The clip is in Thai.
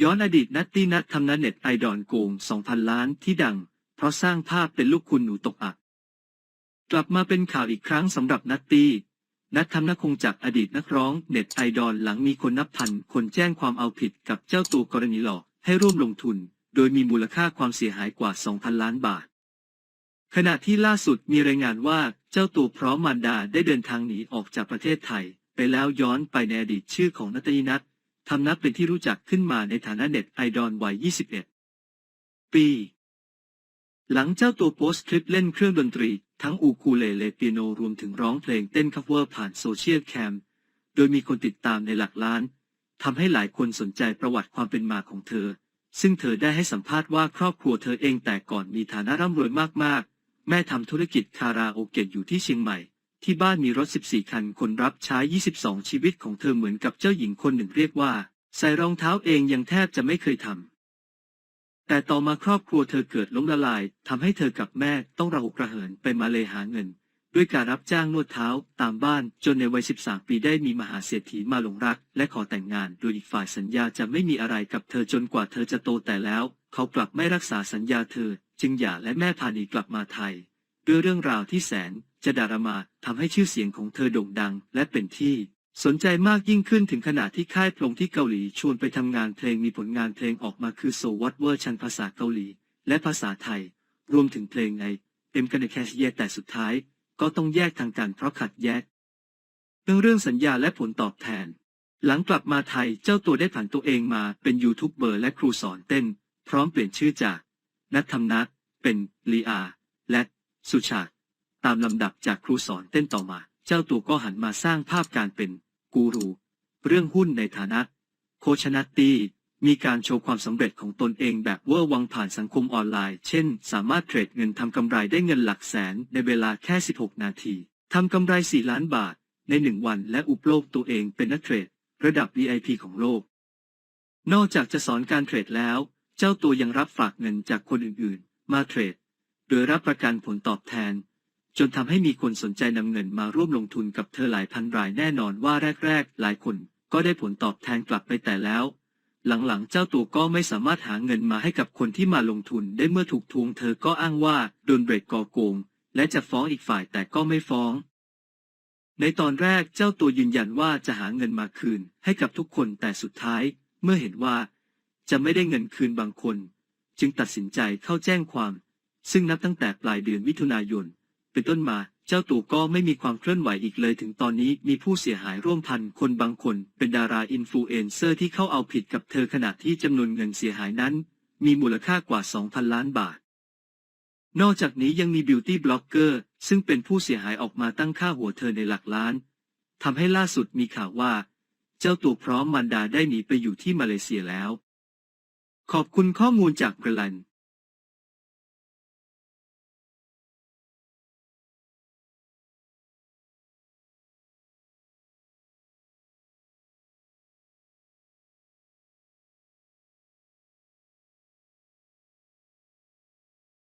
ย้อนอดีตนัตตี้นัททำนันเน็ตไอดอนโกง 2,000 ล้านที่ดัง เพราะสร้างภาพเป็นลูกคุณหนูตกอับกลับมาเป็นข่าวอีกครั้งสำหรับนัตตี้ นัททำนักคงจากอดีตนักร้องเน็ตไอดอลหลังมีคนนับพันคนแจ้งความเอาผิดกับเจ้าตัวกรณีหลอกให้ร่วมลงทุน โดยมีมูลค่าความเสียหายกว่า 2,000 ล้านบาท ขณะที่ล่าสุดมีรายงานว่าเจ้าตัวพร้อมมารดาได้เดินทางหนีออกจากประเทศไทย ไปแล้วย้อนไปในอดีตชื่อของนัตตี้นัท ทำนับเป็นที่รู้จักขึ้นมาในฐานะเน็ตไอดอลวัย 21 ปี หลังเจ้าตัวโพสต์คลิปเล่นเครื่องดนตรี ทั้งอูคูเลเลเปียโนรวมถึงร้องเพลงเต้นคัฟเวอร์ผ่านโซเชียลแคม โดยมีคนติดตามในหลักล้านทำให้หลายคนสนใจประวัติความเป็นมาของเธอ ซึ่งเธอได้ให้สัมภาษณ์ว่าครอบครัวเธอเองแต่ก่อนมีฐานะร่ำรวยมากๆ แม่ทำธุรกิจคาราโอเกะอยู่ที่เชียงใหม่ ที่บ้านมีรถ 14 คัน คนรับใช้ 22 ชีวิตของเธอเหมือนกับเจ้าหญิงคนหนึ่งเรียกว่า ใส่รองเท้าเองยังแทบจะไม่เคยทำ แต่ต่อมาครอบครัวเธอเกิดล้มละลายทำให้เธอกับแม่ต้องระหกระเหินไปมาเลหาเงิน ด้วยการรับจ้างนวดเท้าตามบ้านจนในวัย 13 ปีได้มีมหาเศรษฐีมาหลงรัก และขอแต่งงาน โดยอีกฝ่ายสัญญาจะไม่มีอะไรกับเธอจนกว่าเธอจะโตแต่แล้ว เขากลับไม่รักษาสัญญาเธอ จึงหย่าและแม่พานีกลับมาไทย ด้วยเรื่องราวที่แสน จะดารามาทำให้ชื่อเสียงของเธอโด่งดัง และเป็นที่ สนใจมากยิ่งขึ้นถึงขนาดที่ค่ายเพลงที่เกาหลีชวนไปทำงานเพลงมีผลงานเพลงออกมาคือโซวัตเวอร์ชันภาษาเกาหลี และภาษาไทย รวมถึงเพลงในเอ็มกันในแคชเยแต่สุดท้าย ก็ต้องแยกทางกันเพราะขัดแย้งเรื่องเรื่องสัญญาและผลตอบแทน หลังกลับมาไทยเจ้าตัวได้ผ่านตัวเองมาเป็นยูทูบเบอร์และครูสอนเต้น พร้อมเปลี่ยนชื่อจาก นัทธรรมนัทเป็นลีอา และสุชาติ ตามลำดับจากครูสอนเต้นต่อมา เจ้าตัวก็หันมาสร้างภาพการเป็นกูรู เรื่องหุ้นในฐานะ โคชนัตตีมีการโชว์ความสำเร็จของตนเองแบบเวอร์วังผ่านสังคมออนไลน์ เช่น สามารถเทรดเงินทำกำไรได้เงินหลักแสนในเวลาแค่ 16 นาที ทำกำไร 4 ล้านบาท ในหนึ่งวัน และอุปโลกตัวเองเป็นนักเทรด ระดับ VIP ของโลก นอกจากจะสอนการเทรดแล้ว เจ้าตัวยังรับฝากเงินจากคนอื่นๆ มาเทรด โดยรับประกันผลตอบแทน จนทำให้มีคนสนใจนำเงินมาร่วมลงทุนกับเธอหลายพันรายแน่นอนว่าแรกๆ หลายคนก็ได้ผลตอบแทนกลับไปแต่แล้ว หลังๆ เจ้าตัวก็ไม่สามารถหาเงินมาให้กับคนที่มาลงทุนได้เมื่อถูกทวงเธอก็อ้างว่าโดนเบรกกอโกง และจะฟ้องอีกฝ่ายแต่ก็ไม่ฟ้อง ในตอนแรกเจ้าตัวยืนยันว่าจะหาเงินมาคืนให้กับทุกคนแต่สุดท้าย เมื่อเห็นว่า จะไม่ได้เงินคืนบางคน จึงตัดสินใจเข้าแจ้งความ ซึ่งนับตั้งแต่ปลายเดือนมิถุนายน เป็นต้นมาเจ้าตัวก็ไม่มีความเคลื่อนไหวอีกเลยถึงตอนนี้มีผู้เสียหายร่วมพันคนบางคน เป็นดาราอินฟลูเอนเซอร์ที่เข้าเอาผิดกับเธอขณะที่จำนวนเงินเสียหายนั้น มีมูลค่ากว่า 2,000 ล้านบาท นอกจากนี้ยังมีบิวตี้บล็อกเกอร์ซึ่งเป็นผู้เสียหายออกมาตั้งค่าหัวเธอในหลักล้านทำให้ล่าสุดมีข่าวว่า เจ้าตัวพร้อมมันดาได้หนีไปอยู่ที่มาเลเซียแล้ว ขอบคุณข้อมูลจากเบรลัน